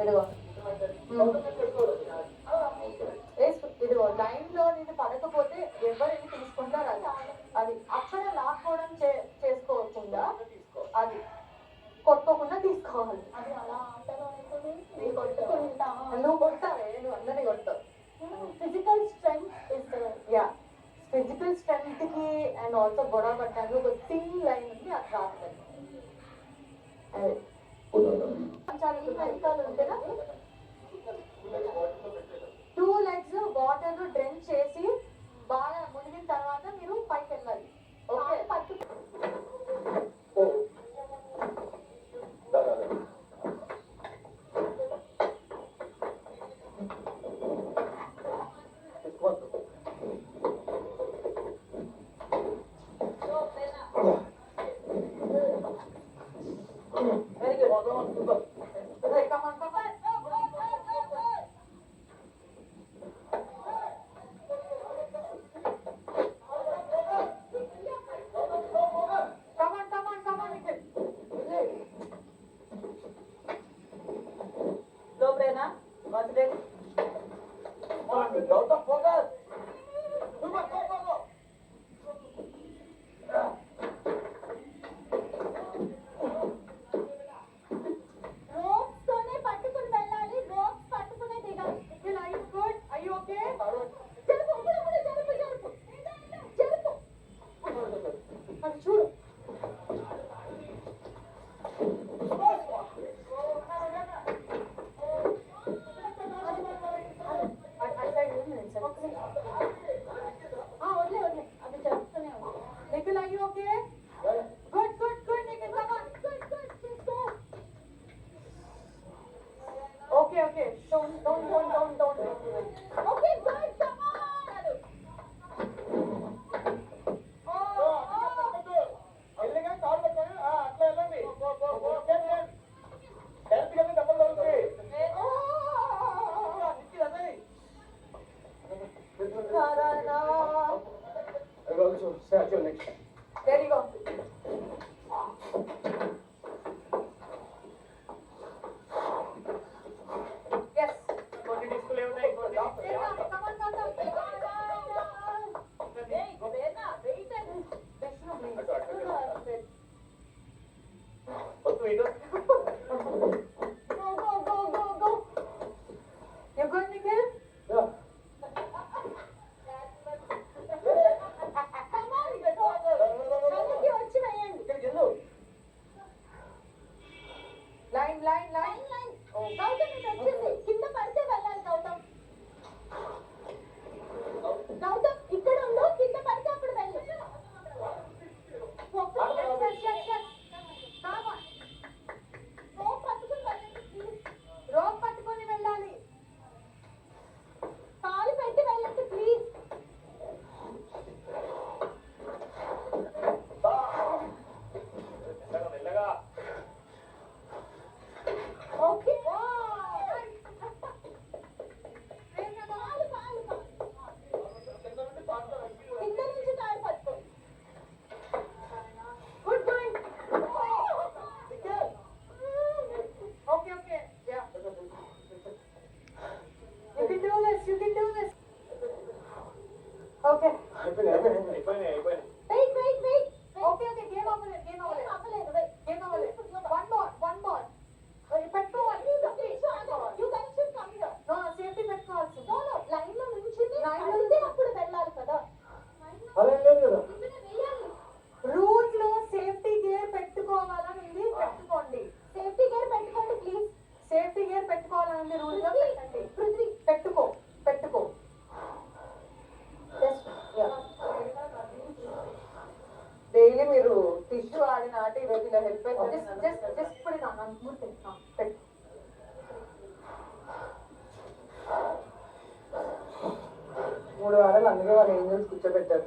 ఇదిగో ఇదిగో లైన్లో నేను పడకపోతే ఎవరిని తీసుకుంటారు అది అది అక్కడ లాక్కోవడం చేసుకోకుండా అది కొట్టుకోకుండా తీసుకోవాలి. అది అలా నువ్వు కొట్టావే నువ్వు అందరినీ కొట్టావు physical strength is ya. Physical strength and also గొడవ పడ్డానికి ఒక లైన్ ఉంది అది దానికి వెనకాల ఉంటుందా టూ లెగ్స్ వాటర్ డ్రింక్ చేసి One minute. One minute. Out of focus. don't, don't, don't, don't, don't do it. Okay, guys, come on. Next. Amen. అంటే ఇవాళ నా హెల్ప్ జస్ట్ జస్ట్ జస్ట్ ఇప్పుడు నా మూడు పెట్టుకో మూడు వారాలు అందుకే వాళ్ళు ఏంజల్స్ కూర్చోబెట్టారు.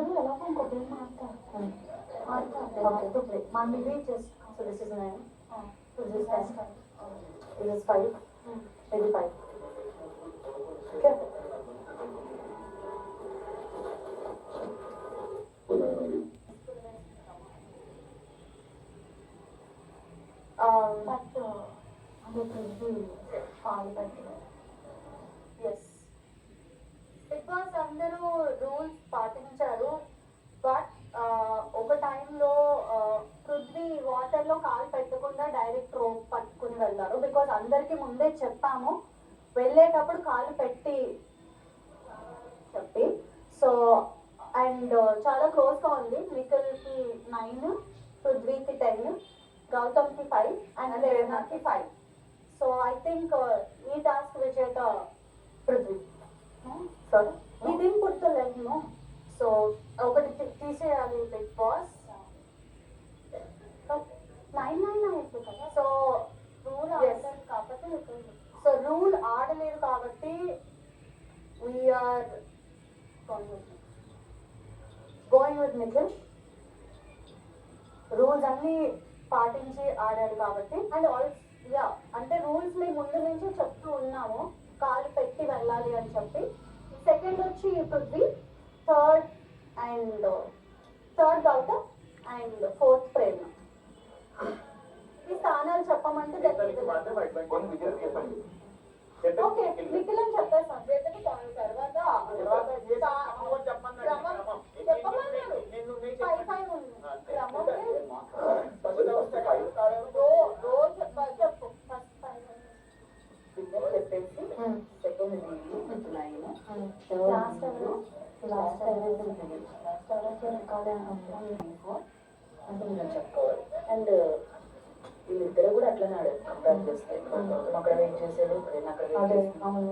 Baloo, allow Martha, okay. My midway. So this is nine. So this is five. This is five. Maybe five. Okay. Um, but uh, five, I think. Yes. Boss అందరూ రూల్స్ పాటించారు. బట్ ఒక టైంలో పృథ్వీ వాటర్లో కాలు పెట్టకుండా direct rope పట్టుకుని వెళ్ళారు because అందరికి ముందే చెప్పాము వెళ్ళేటప్పుడు కాలు పెట్టి చెప్పి. సో అండ్ చాలా క్లోజ్గా ఉంది. నిఖిల్కి నైన్ పృథ్వీకి టెన్ గౌతమ్కి ఫైవ్ అండ్ రేవణకి ఫైవ్. సో ఐ థింక్ ఈ టాస్క్ విజేత పృథ్వీ సారీ ఈ దీని పుట్టలేదు సో ఒకటి తీ- తీసేయాలి బిగ్ బాస్ నైన్ నైన్ అయిపోతుంది కదా సో రూల్ ఆడలేదు కాబట్టి సో రూల్ ఆడలేదు కాబట్టి we are going with Nikhil rules అన్ని పాటించి ఆడాడు కాబట్టి అండ్ ఆల్ యా అంటే రూల్స్ మేము ముందు నుంచి చెప్తూ ఉన్నాము. కాలు పెట్టి వెళ్ళాలి అని చెప్పి. సెకండ్ వచ్చి Prithvi third and third Gautam and fourth Prema ఈ స్థానాలు చెప్పమంటే ఇద్దరికి ఓకే అని చెప్పేసాను తర్వాత తర్వాత నేను ఫైవ్ చెప్పాను. ఫైవ్ ఉంది. అంతే. క్రమం ఫస్ట్ ఫైవ్ చెప్పు ఫస్ట్ చెప్పేసి సెకండ్ లాస్ట్ ఎవరు లాస్ట్ ఎవరు లాస్ట్ ఎవరు ఫోర్ అంటే చెప్పుకోవాలి అండ్ వీళ్ళిద్దరు కూడా అట్లనే ఆడారు. కంపేర్ చేస్తే అక్కడ వెయిట్ చేసేది ఇక్కడ అక్కడ